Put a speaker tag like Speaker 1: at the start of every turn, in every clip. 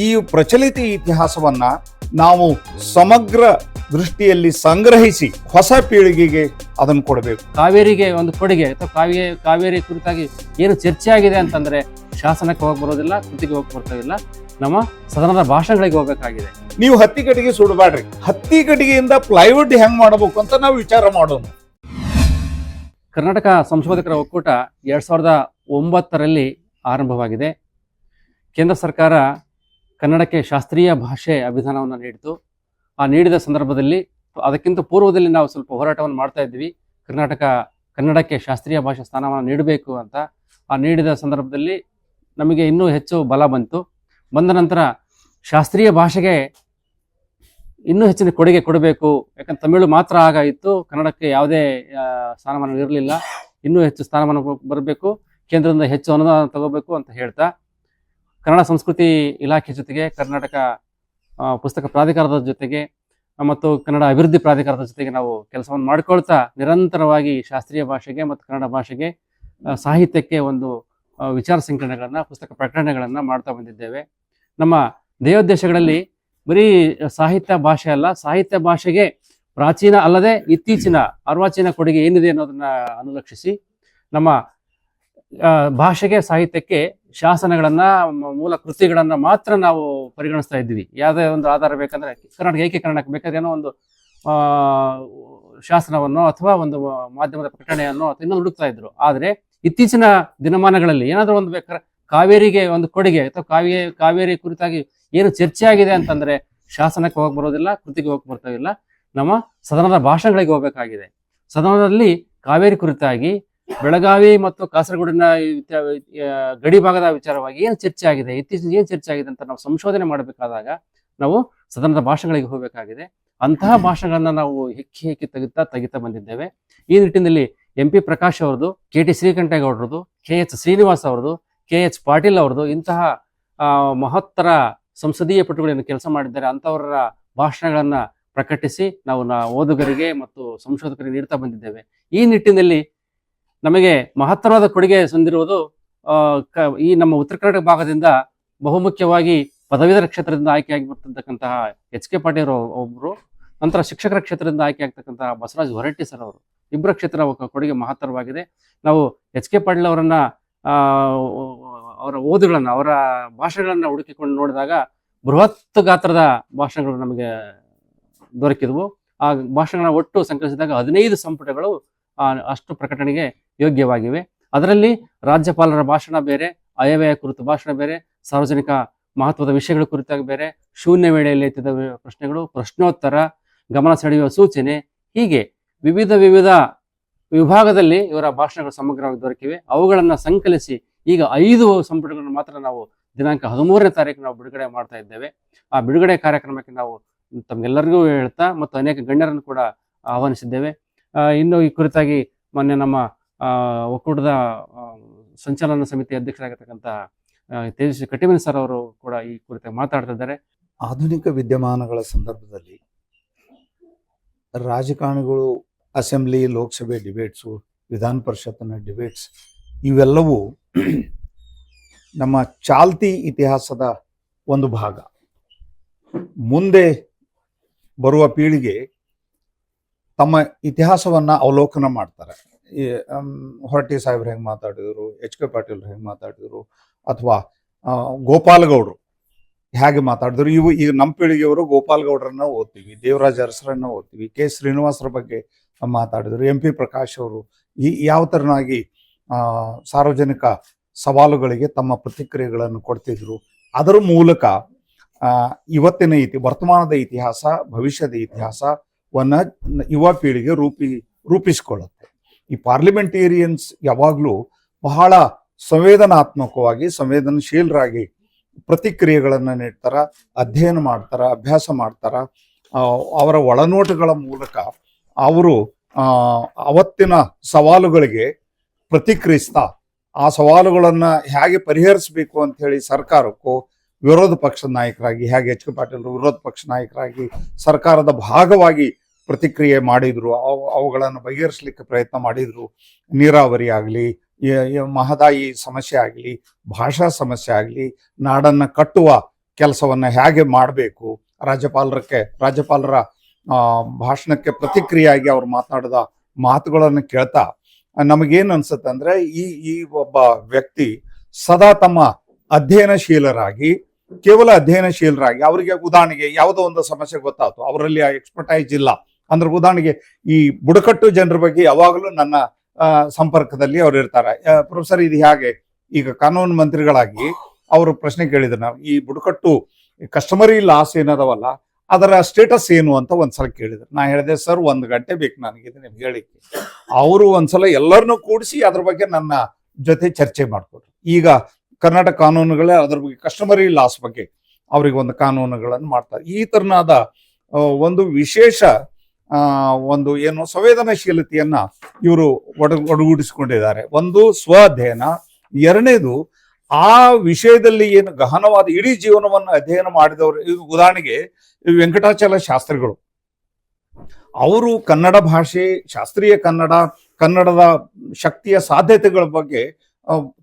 Speaker 1: ಈ ಪ್ರಚಲಿತ ಇತಿಹಾಸವನ್ನ ನಾವು ಸಮಗ್ರ ದೃಷ್ಟಿಯಲ್ಲಿ ಸಂಗ್ರಹಿಸಿ ಹೊಸ ಪೀಳಿಗೆಗೆ ಅದನ್ನು ಕೊಡಬೇಕು.
Speaker 2: ಕಾವೇರಿಗೆ ಒಂದು ಕೊಡುಗೆ ಅಥವಾ ಕಾವೇ ಕಾವೇರಿ ಕುರಿತಾಗಿ ಏನು ಚರ್ಚೆ ಆಗಿದೆ ಅಂತಂದ್ರೆ ಶಾಸನಕ್ಕೆ ಹೋಗಿ ಬರೋದಿಲ್ಲ ಕೃತಿಗೆ ಹೋಗಿ ಬರ್ತಾವಿಲ್ಲ ನಮ್ಮ ಸದನದ ಭಾಷಣಗಳಿಗೆ ಹೋಗಬೇಕಾಗಿದೆ.
Speaker 1: ನೀವು ಹತ್ತಿ ಕಟ್ಟಿಗೆ ಸುಡಬೇಡ್ರಿ. ಹತ್ತಿ ಕಟ್ಟಿಗೆಯಿಂದ ಪ್ಲೈವುಡ್ ಹೆಂಗ್ ಮಾಡಬೇಕು ಅಂತ ನಾವು ವಿಚಾರ ಮಾಡೋಣ.
Speaker 2: ಕರ್ನಾಟಕ ಸಂಶೋಧಕರ ಒಕ್ಕೂಟ ಎರಡ್ ಸಾವಿರದ ಒಂಬತ್ತರಲ್ಲಿ ಆರಂಭವಾಗಿದೆ. ಕೇಂದ್ರ ಸರ್ಕಾರ ಕನ್ನಡಕ್ಕೆ ಶಾಸ್ತ್ರೀಯ ಭಾಷೆ ಅಭಿಧಾನವನ್ನು ನೀಡಿತು ಆ ನೀಡಿದ ಸಂದರ್ಭದಲ್ಲಿ ಅದಕ್ಕಿಂತ ಪೂರ್ವದಲ್ಲಿ ನಾವು ಸ್ವಲ್ಪ ಹೋರಾಟವನ್ನು ಮಾಡ್ತಾ ಇದ್ವಿ ಕರ್ನಾಟಕ, ಕನ್ನಡಕ್ಕೆ ಶಾಸ್ತ್ರೀಯ ಭಾಷೆ ಸ್ಥಾನವನ್ನು ನೀಡಬೇಕು ಅಂತ ಆ ನೀಡಿದ ಸಂದರ್ಭದಲ್ಲಿ ನಮಗೆ ಇನ್ನೂ ಹೆಚ್ಚು ಬಲ ಬಂತು. ಬಂದ ನಂತರ ಶಾಸ್ತ್ರೀಯ ಭಾಷೆಗೆ ಇನ್ನೂ ಹೆಚ್ಚಿನ ಕೊಡುಗೆ ಕೊಡಬೇಕು. ಯಾಕಂದ್ರೆ ತಮಿಳು ಮಾತ್ರ ಆಗ ಇತ್ತು. ಕನ್ನಡಕ್ಕೆ ಯಾವುದೇ ಸ್ಥಾನಮಾನ ಇರಲಿಲ್ಲ. ಇನ್ನೂ ಹೆಚ್ಚು ಸ್ಥಾನಮಾನ ಬರಬೇಕು. ಕೇಂದ್ರದಿಂದ ಹೆಚ್ಚು ಅನುದಾನ ತಗೋಬೇಕು ಅಂತ ಹೇಳ್ತಾ ಕನ್ನಡ ಸಂಸ್ಕೃತಿ ಇಲಾಖೆ ಜೊತೆಗೆ ಕರ್ನಾಟಕ ಪುಸ್ತಕ ಪ್ರಾಧಿಕಾರದ ಜೊತೆಗೆ, ಮತ್ತು ಕನ್ನಡ ಅಭಿವೃದ್ಧಿ ಪ್ರಾಧಿಕಾರದ ಜೊತೆಗೆ ನಾವು ಕೆಲಸವನ್ನು ಮಾಡ್ಕೊಳ್ತಾ ನಿರಂತರವಾಗಿ ಶಾಸ್ತ್ರೀಯ ಭಾಷೆಗೆ ಮತ್ತು ಕನ್ನಡ ಭಾಷೆಗೆ ಸಾಹಿತ್ಯಕ್ಕೆ ಒಂದು ವಿಚಾರ ಸಂಕಲನಗಳನ್ನು ಪುಸ್ತಕ ಪ್ರಕಟಣೆಗಳನ್ನು ಮಾಡ್ತಾ ಬಂದಿದ್ದೇವೆ. ನಮ್ಮ ದೇವೋದ್ದೇಶಗಳಲ್ಲಿ ಬರೀ ಸಾಹಿತ್ಯ ಭಾಷೆ ಅಲ್ಲ, ಸಾಹಿತ್ಯ ಭಾಷೆಗೆ ಪ್ರಾಚೀನ ಅಲ್ಲದೆ ಇತ್ತೀಚಿನ ಅರ್ವಾಚೀನ ಕೊಡುಗೆ ಏನಿದೆ ಅನ್ನೋದನ್ನ ಅನುಲಕ್ಷಿಸಿ ನಮ್ಮ ಭಾಷೆಗೆ, ಸಾಹಿತ್ಯಕ್ಕೆ ಶಾಸನಗಳನ್ನ ಮೂಲ ಕೃತಿಗಳನ್ನ ಮಾತ್ರ ನಾವು ಪರಿಗಣಿಸ್ತಾ ಇದ್ದೀವಿ. ಯಾವುದೇ ಒಂದು ಆಧಾರ ಬೇಕಂದ್ರೆ ಕರ್ನಾಟಕ, ಏಕೆ ಕನ್ನಡಕ್ಕೆ ಬೇಕಾದ್ರೆ ಏನೋ ಒಂದು ಶಾಸನವನ್ನು ಅಥವಾ ಒಂದು ಮಾಧ್ಯಮದ ಪ್ರಕಟಣೆಯನ್ನು ಅಥವಾ ಇನ್ನೊಂದು ಹುಡುಕ್ತಾ ಇದ್ರು. ಆದ್ರೆ ಇತ್ತೀಚಿನ ದಿನಮಾನಗಳಲ್ಲಿ ಏನಾದರೂ ಒಂದು ಬೇಕಾದ್ರೆ ಕಾವೇರಿಗೆ ಒಂದು ಕೊಡುಗೆ ಅಥವಾ ಕಾವೇ ಕಾವೇರಿ ಕುರಿತಾಗಿ ಏನು ಚರ್ಚೆ ಆಗಿದೆ ಅಂತಂದ್ರೆ ಶಾಸನಕ್ಕೆ ಹೋಗಿ ಬರೋದಿಲ್ಲ, ಕೃತಿಗೆ ಹೋಗಿ ಬರ್ತಾ ಇಲ್ಲ. ನಮ್ಮ ಸದನದ ಭಾಷಣಗಳಿಗೆ ಹೋಗಬೇಕಾಗಿದೆ. ಸದನದಲ್ಲಿ ಕಾವೇರಿ ಕುರಿತಾಗಿ ಬೆಳಗಾವಿ ಮತ್ತು ಕಾಸರಗೋಡಿನ ಗಡಿ ಭಾಗದ ವಿಚಾರವಾಗಿ ಏನು ಚರ್ಚೆ ಆಗಿದೆ? ಇತ್ತೀಚಿನ ಏನು ಚರ್ಚೆ ಆಗಿದೆ ಅಂತ ನಾವು ಸಂಶೋಧನೆ ಮಾಡಬೇಕಾದಾಗ ನಾವು ಸದನದ ಭಾಷಣಗಳಿಗೆ ಹೋಗಬೇಕಾಗಿದೆ. ಅಂತಹ ಭಾಷಣಗಳನ್ನ ನಾವು ಹೆಕ್ಕಿ ಹೆಕ್ಕಿ ತೆಗಿತಾ ತೆಗಿತಾ ಬಂದಿದ್ದೇವೆ. ಈ ನಿಟ್ಟಿನಲ್ಲಿ ಎಂ ಪಿ ಪ್ರಕಾಶ್ ಅವರದು ಕೆ ಟಿ ಶ್ರೀಕಂಠೇಗೌಡರದು ಕೆ ಎಚ್ ಶ್ರೀನಿವಾಸ್ ಅವರದು ಕೆ ಎಚ್ ಪಾಟೀಲ್ ಅವರದು ಇಂತಹ ಮಹತ್ತರ ಸಂಸದೀಯ ಪಟುಗಳನ್ನು ಕೆಲಸ ಮಾಡಿದ್ದಾರೆ. ಅಂಥವರ ಭಾಷಣಗಳನ್ನ ಪ್ರಕಟಿಸಿ ನಾವು ನಾ ಓದುಗರಿಗೆ ಮತ್ತು ಸಂಶೋಧಕರಿಗೆ ನೀಡ್ತಾ ಬಂದಿದ್ದೇವೆ. ಈ ನಿಟ್ಟಿನಲ್ಲಿ ನಮಗೆ ಮಹತ್ತರವಾದ ಕೊಡುಗೆ ಸಂದಿರುವುದು ಈ ನಮ್ಮ ಉತ್ತರ ಕರ್ನಾಟಕ ಭಾಗದಿಂದ ಬಹುಮುಖ್ಯವಾಗಿ ಪದವೀಧರ ಕ್ಷೇತ್ರದಿಂದ ಆಯ್ಕೆಯಾಗಿ ಬರ್ತಿರ್ತಕ್ಕಂತಹ ಎಚ್ ಕೆ ಪಾಟೀಲ್ ಒಬ್ಬರು ನಂತರ ಶಿಕ್ಷಕರ ಕ್ಷೇತ್ರದಿಂದ ಆಯ್ಕೆ ಆಗ್ತಕ್ಕಂತಹ ಬಸವರಾಜ್ ಹೊರಟ್ಟಿ ಸರ್ ಅವರು. ಇಬ್ಬರ ಕ್ಷೇತ್ರ ಕೊಡುಗೆ ಮಹತ್ತರವಾಗಿದೆ. ನಾವು ಎಚ್ ಕೆ ಪಾಟೀಲ್ ಅವರನ್ನ ಅವರ ಓದುಗಳನ್ನ, ಅವರ ಭಾಷೆಗಳನ್ನು ಹುಡುಕಿಕೊಂಡು ನೋಡಿದಾಗ ಬೃಹತ್ ಗಾತ್ರದ ಭಾಷಣಗಳು ನಮಗೆ ದೊರಕಿದವು. ಆ ಭಾಷೆಗಳನ್ನ ಒಟ್ಟು ಸಂಕಲಿಸಿದಾಗ ಹದಿನೈದು ಸಂಪುಟಗಳು ಅಷ್ಟು ಪ್ರಕಟಣೆಗೆ ಯೋಗ್ಯವಾಗಿವೆ. ಅದರಲ್ಲಿ ರಾಜ್ಯಪಾಲರ ಭಾಷಣ ಬೇರೆ ಅಯವ್ಯಯ ಕುರಿತು ಭಾಷಣ ಬೇರೆ, ಸಾರ್ವಜನಿಕ ಮಹತ್ವದ ವಿಷಯಗಳ ಕುರಿತಾಗಿ ಬೇರೆ, ಶೂನ್ಯ ವೇಳೆಯಲ್ಲಿ ಎತ್ತಿದ ಪ್ರಶ್ನೆಗಳು, ಪ್ರಶ್ನೋತ್ತರ, ಗಮನ ಸೆಳೆಯುವ ಸೂಚನೆ, ಹೀಗೆ ವಿವಿಧ ವಿವಿಧ ವಿಭಾಗದಲ್ಲಿ ಇವರ ಭಾಷಣಗಳು ಸಮಗ್ರವಾಗಿ ದೊರಕಿವೆ. ಅವುಗಳನ್ನು ಸಂಕಲಿಸಿ ಈಗ ಐದು ಸಂಪುಟಗಳನ್ನು ಮಾತ್ರ ನಾವು ದಿನಾಂಕ ಹದಿಮೂರನೇ ತಾರೀಕು ನಾವು ಬಿಡುಗಡೆ ಮಾಡ್ತಾ ಇದ್ದೇವೆ. ಆ ಬಿಡುಗಡೆ ಕಾರ್ಯಕ್ರಮಕ್ಕೆ ನಾವು ತಮಗೆಲ್ಲರಿಗೂ ಹೇಳ್ತಾ ಮತ್ತು ಅನೇಕ ಗಣ್ಯರನ್ನು ಕೂಡ ಆಹ್ವಾನಿಸಿದ್ದೇವೆ. ಇನ್ನು ಈ ಕುರಿತಾಗಿ ಮೊನ್ನೆ ನಮ್ಮ ಒಕ್ಕೂಟದ ಸಂಚಲನ ಸಮಿತಿ ಅಧ್ಯಕ್ಷರಾಗಿರ್ತಕ್ಕಂಥ ತೇಜಸ್ವಿ ಕಟ್ಟಿಮನಿ ಸರ್ ಅವರು ಕೂಡ ಈ ಕುರಿತಾಗಿ ಮಾತಾಡ್ತಾ ಇದ್ದಾರೆ.
Speaker 1: ಆಧುನಿಕ ವಿದ್ಯಮಾನಗಳ ಸಂದರ್ಭದಲ್ಲಿ ರಾಜಕಾರಣಿಗಳು, ಅಸೆಂಬ್ಲಿ, ಲೋಕಸಭೆ ಡಿಬೇಟ್ಸು, ವಿಧಾನ ಪರಿಷತ್ತಿನ ಡಿಬೇಟ್ಸ್, ಇವೆಲ್ಲವೂ ನಮ್ಮ ಚಾಲ್ತಿ ಇತಿಹಾಸದ ಒಂದು ಭಾಗ. ಮುಂದೆ ಬರುವ ಪೀಳಿಗೆ ತಮ್ಮ ಇತಿಹಾಸವನ್ನ ಅವಲೋಕನ ಮಾಡ್ತಾರೆ. ಈ ಅಮ್, ಹೊರಟ್ಟಿ ಸಾಹೇಬ್ರು ಹೆಂಗೆ ಮಾತಾಡಿದ್ರು ಎಚ್ ಕೆ ಪಾಟೀಲ್ ಹೆಂಗೆ ಮಾತಾಡಿದ್ರು ಅಥವಾ ಗೋಪಾಲಗೌಡರು ಹೇಗೆ ಮಾತಾಡಿದ್ರು ಇವು ಈಗ ನಮ್ಮ ಪೀಳಿಗೆಯವರು ಗೋಪಾಲಗೌಡರನ್ನ ಓದ್ತೀವಿ ದೇವರಾಜ ಅರಸರನ್ನ ಓದ್ತೀವಿ ಕೆ ಶ್ರೀನಿವಾಸರ ಬಗ್ಗೆ ಮಾತಾಡಿದ್ರು ಎಂ ಪಿ ಪ್ರಕಾಶ್ ಅವರು ಈ ಯಾವ ತರನಾಗಿ ಆ, ಸಾರ್ವಜನಿಕ ಸವಾಲುಗಳಿಗೆ ತಮ್ಮ ಪ್ರತಿಕ್ರಿಯೆಗಳನ್ನು ಕೊಡ್ತಿದ್ರು ಅದರ ಮೂಲಕ ಇವತ್ತಿನ ಇತಿ ವರ್ತಮಾನದ ಇತಿಹಾಸ ಭವಿಷ್ಯದ ಇತಿಹಾಸವನ್ನ ಯುವ ಪೀಳಿಗೆ ರೂಪಿ, ರೂಪಿಸಿಕೊಳ್ಳುತ್ತೆ. ಈ ಪಾರ್ಲಿಮೆಂಟೇರಿಯನ್ಸ್ ಯಾವಾಗಲೂ ಬಹಳ ಸಂವೇದನಾತ್ಮಕವಾಗಿ, ಸಂವೇದನಶೀಲರಾಗಿ ಪ್ರತಿಕ್ರಿಯೆಗಳನ್ನು ನೀಡ್ತಾರ, ಅಧ್ಯಯನ ಮಾಡ್ತಾರ, ಅಭ್ಯಾಸ ಮಾಡ್ತಾರ. ಅವರ ಒಳನೋಟಗಳ ಮೂಲಕ ಅವರು ಅವತ್ತಿನ ಸವಾಲುಗಳಿಗೆ ಪ್ರತಿಕ್ರಿಯಿಸ್ತಾ, ಆ ಸವಾಲುಗಳನ್ನ ಹೇಗೆ ಪರಿಹರಿಸಬೇಕು ಅಂತ ಹೇಳಿ ಸರ್ಕಾರಕ್ಕೂ ವಿರೋಧ ಪಕ್ಷದ ನಾಯಕರಾಗಿ, ಹೇಗೆ ಎಚ್ ಕೆ ಪಾಟೀಲ್ ವಿರೋಧ ಪಕ್ಷ ನಾಯಕರಾಗಿ ಸರ್ಕಾರದ ಭಾಗವಾಗಿ ಪ್ರತಿಕ್ರಿಯೆ ಮಾಡಿದ್ರು, ಅವು, ಅವುಗಳನ್ನು ಬಗೆಹರಿಸಲಿಕ್ಕೆ ಪ್ರಯತ್ನ ಮಾಡಿದ್ರು. ನೀರಾವರಿ ಆಗಲಿ ಮಹದಾಯಿ ಸಮಸ್ಯೆ ಆಗಲಿ, ಭಾಷಾ ಸಮಸ್ಯೆ ಆಗಲಿ, ನಾಡನ್ನ ಕಟ್ಟುವ ಕೆಲಸವನ್ನ ಹೇಗೆ ಮಾಡಬೇಕು, ರಾಜ್ಯಪಾಲರಕ್ಕೆ, ರಾಜ್ಯಪಾಲರ ಭಾಷಣಕ್ಕೆ ಪ್ರತಿಕ್ರಿಯೆಯಾಗಿ ಅವರು ಮಾತನಾಡಿದ ಮಾತುಗಳನ್ನು ಕೇಳ್ತಾ, ನಮಗೇನು ಅನ್ಸುತ್ತೆ ಅಂದ್ರೆ ಈ ಈ ಒಬ್ಬ ವ್ಯಕ್ತಿ ಸದಾ ತಮ್ಮ ಅಧ್ಯಯನಶೀಲರಾಗಿ, ಕೇವಲ ಅಧ್ಯಯನಶೀಲರಾಗಿ, ಅವರಿಗೆ ಉದಾಹರಣೆಗೆ ಯಾವುದೋ ಒಂದು ಸಮಸ್ಯೆ ಗೊತ್ತಾಯ್ತು, ಅವರಲ್ಲಿ ಆ ಎಕ್ಸ್ಪರ್ಟೈಸ್ ಇಲ್ಲ ಅಂದ್ರೆ ಉದಾಹರಣೆಗೆ ಈ ಬುಡಕಟ್ಟು ಜನರ ಬಗ್ಗೆ ಯಾವಾಗಲೂ ನನ್ನ ಸಂಪರ್ಕದಲ್ಲಿ ಅವ್ರು ಇರ್ತಾರೆ. ಪ್ರೊಫೆಸರ್ ಇದು ಹೇಗೆ? ಈಗ ಕಾನೂನು ಮಂತ್ರಿಗಳಾಗಿ ಅವರು ಪ್ರಶ್ನೆ ಕೇಳಿದ್ರು ನಾವು, ಈ ಬುಡಕಟ್ಟು ಕಸ್ಟಮರಿ ಲಾಸ್ ಏನದವಲ್ಲ, ಅದರ ಸ್ಟೇಟಸ್ ಏನು ಅಂತ ಒಂದ್ಸಲ ಕೇಳಿದ್ರು. ನಾ ಹೇಳಿದೆ, ಸರ್, ಒಂದು ಗಂಟೆ ಬೇಕು ನನಗೆ ನಿಮ್ಗೆ ಹೇಳಿಕ್ಕೆ. ಅವರು ಒಂದ್ಸಲ ಎಲ್ಲರನ್ನೂ ಕೂಡಿಸಿ ಅದ್ರ ಬಗ್ಗೆ ನನ್ನ ಜೊತೆ ಚರ್ಚೆ ಮಾಡ್ಕೊಟ್ರು. ಈಗ ಕರ್ನಾಟಕ ಕಾನೂನುಗಳೇ ಅದ್ರ ಬಗ್ಗೆ ಕಸ್ಟಮರಿ ಲಾಸ್ ಬಗ್ಗೆ ಅವ್ರಿಗೆ ಒಂದು ಕಾನೂನುಗಳನ್ನು ಮಾಡ್ತಾರೆ. ಈ ತರನಾದ ಒಂದು ವಿಶೇಷ ಒಂದು ಏನು ಸಂವೇದನಾಶೀಲತೆಯನ್ನ ಇವರು ಒಡ, ಒಡಗೂಡಿಸಿಕೊಂಡಿದ್ದಾರೆ. ಒಂದು ಸ್ವ ಅಧ್ಯಯನ ಎರಡನೇದು ಆ ವಿಷಯದಲ್ಲಿ ಏನು ಗಹನವಾದ ಇಡೀ ಜೀವನವನ್ನು ಅಧ್ಯಯನ ಮಾಡಿದವರು ಇದು ಉದಾಹರಣೆಗೆ ವೆಂಕಟಾಚಲ ಶಾಸ್ತ್ರಿಗಳು. ಅವರು ಕನ್ನಡ ಭಾಷೆ, ಶಾಸ್ತ್ರೀಯ ಕನ್ನಡ, ಕನ್ನಡದ ಶಕ್ತಿಯ ಸಾಧ್ಯತೆಗಳ ಬಗ್ಗೆ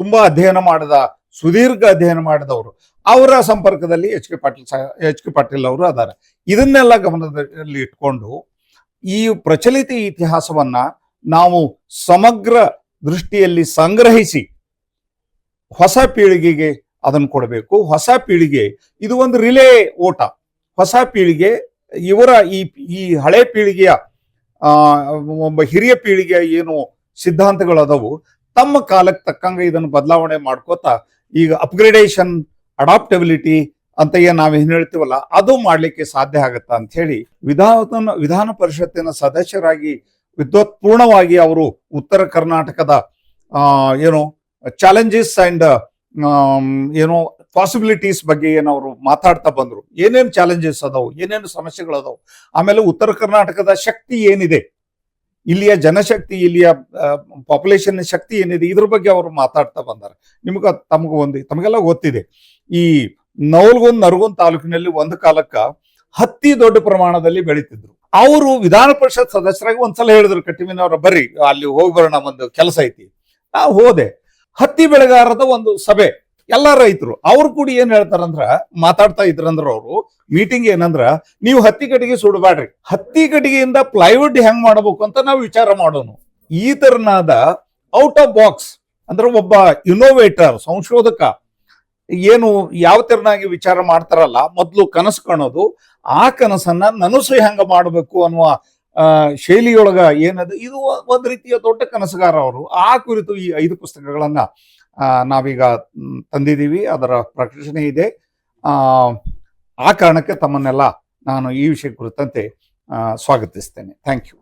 Speaker 1: ತುಂಬಾ ಅಧ್ಯಯನ ಮಾಡಿದ, ಸುದೀರ್ಘ ಅಧ್ಯಯನ ಮಾಡಿದವರು. ಅವರ ಸಂಪರ್ಕದಲ್ಲಿ H K Patil H K Patil ಅವರು ಅದಾರ. ಇದನ್ನೆಲ್ಲ ಗಮನದಲ್ಲಿ ಇಟ್ಕೊಂಡು ಈ ಪ್ರಚಲಿತ ಇತಿಹಾಸವನ್ನ ನಾವು ಸಮಗ್ರ ದೃಷ್ಟಿಯಲ್ಲಿ ಸಂಗ್ರಹಿಸಿ ಹೊಸ ಪೀಳಿಗೆಗೆ ಅದನ್ನು ಕೊಡಬೇಕು. ಹೊಸ ಪೀಳಿಗೆ, ಇದು ಒಂದು ರಿಲೇ ಓಟ. ಹೊಸ ಪೀಳಿಗೆ, ಇವರ ಈ ಈ ಹಳೆ ಪೀಳಿಗೆಯ ಒಬ್ಬ ಹಿರಿಯ ಪೀಳಿಗೆಯ ಏನು ಸಿದ್ಧಾಂತಗಳು ಅದವು ತಮ್ಮ ಕಾಲಕ್ಕೆ ತಕ್ಕಂಗೆ ಇದನ್ನು ಬದಲಾವಣೆ ಮಾಡ್ಕೋತಾ, ಈಗ ಅಪ್ಗ್ರೇಡೇಷನ್ ಅಡಾಪ್ಟಬಿಲಿಟಿ ಅಂತ ಏನ್ ನಾವ್ ಏನ್ ಹೇಳ್ತೀವಲ್ಲ, ಅದು ಮಾಡ್ಲಿಕ್ಕೆ ಸಾಧ್ಯ ಆಗುತ್ತಾ ಅಂತ ಹೇಳಿ ವಿಧಾನ ವಿಧಾನ ಪರಿಷತ್ತಿನ ಸದಸ್ಯರಾಗಿ ವಿದ್ವತ್ಪೂರ್ಣವಾಗಿ ಅವರು ಉತ್ತರ ಕರ್ನಾಟಕದ ಏನು ಚಾಲೆಂಜಸ್ ಅಂಡ್ ಏನೋ ಪಾಸಿಬಿಲಿಟೀಸ್ ಬಗ್ಗೆ ಏನು ಅವರು ಮಾತಾಡ್ತಾ ಬಂದ್ರು. ಏನೇನು ಚಾಲೆಂಜಸ್ ಅದಾವು, ಏನೇನು ಸಮಸ್ಯೆಗಳು ಅದಾವು ಆಮೇಲೆ ಉತ್ತರ ಕರ್ನಾಟಕದ ಶಕ್ತಿ ಏನಿದೆ, ಇಲ್ಲಿಯ ಜನಶಕ್ತಿ, ಇಲ್ಲಿಯ ಪಾಪ್ಯುಲೇಷನ್ ಶಕ್ತಿ ಏನಿದೆ, ಇದ್ರ ಬಗ್ಗೆ ಅವರು ಮಾತಾಡ್ತಾ ಬಂದಾರೆ. ನಿಮ್ಗ, ತಮಗ ಒಂದು, ತಮಗೆಲ್ಲ ಗೊತ್ತಿದೆ. ಈ ನವಲ್ಗುಂದ್, ನರಗುಂದ್ ತಾಲೂಕಿನಲ್ಲಿ ಒಂದು ಕಾಲಕ್ಕ ಹತ್ತಿ ದೊಡ್ಡ ಪ್ರಮಾಣದಲ್ಲಿ ಬೆಳೀತಿದ್ರು. ಅವರು ವಿಧಾನ ಪರಿಷತ್ ಸದಸ್ಯರಾಗಿ ಒಂದ್ಸಲ ಹೇಳಿದ್ರು, ಕಟ್ಟಿಮಿನವರ ಬರ್ರಿ, ಅಲ್ಲಿ ಹೋಗಿ ಬರೋಣ ಒಂದು ಕೆಲಸ ಐತಿ. ನಾ ಹೋದೆ. ಹತ್ತಿ ಬೆಳೆಗಾರರ ಒಂದು ಸಭೆ. ಎಲ್ಲ ರೈತರು, ಅವ್ರು ಕೂಡ ಏನ್ ಹೇಳ್ತಾರಂದ್ರ, ಮಾತಾಡ್ತಾ ಇದ್ರಂದ್ರ ಅವರು ಮೀಟಿಂಗ್ ಏನಂದ್ರ, ನೀವು ಹತ್ತಿ ಕಟ್ಟಿಗೆ ಸುಡಬ್ಯಾಡ್ರಿ. ಹತ್ತಿ ಕಟ್ಟಿಗೆಯಿಂದ ಪ್ಲೈವುಡ್ ಹೆಂಗ್ ಮಾಡಬೇಕು ಅಂತ ನಾವು ವಿಚಾರ ಮಾಡೋನು. ಈ ತರನಾದ ಔಟ್ ಆಫ್ ಬಾಕ್ಸ್, ಅಂದ್ರೆ ಒಬ್ಬ ಇನ್ನೋವೇಟರ್ ಸಂಶೋಧಕ ಏನು ಯಾವ ತೆರನಾಗಿ ವಿಚಾರ ಮಾಡ್ತಾರಲ್ಲ, ಮೊದಲು ಕನಸು ಕಾಣೋದು, ಆ ಕನಸನ್ನ ನನಸು ಹೆಂಗ ಮಾಡಬೇಕು ಅನ್ನುವ ಶೈಲಿಯೊಳಗ ಏನದು, ಇದು ಒಂದ್ ರೀತಿಯ ದೊಡ್ಡ ಕನಸುಗಾರ ಅವರು. ಆ ಕುರಿತು ಈ ಐದು ಪುಸ್ತಕಗಳನ್ನ ನಾವೀಗ ತಂದಿದ್ದೀವಿ. ಅದರ ಪ್ರಕಟಣೆ ಇದೆ. ಆ ಕಾರಣಕ್ಕೆ ತಮ್ಮನ್ನೆಲ್ಲ ನಾನು ಈ ವಿಷಯ ಕುರಿತಂತೆ ಸ್ವಾಗತಿಸ್ತೇನೆ. Thank you.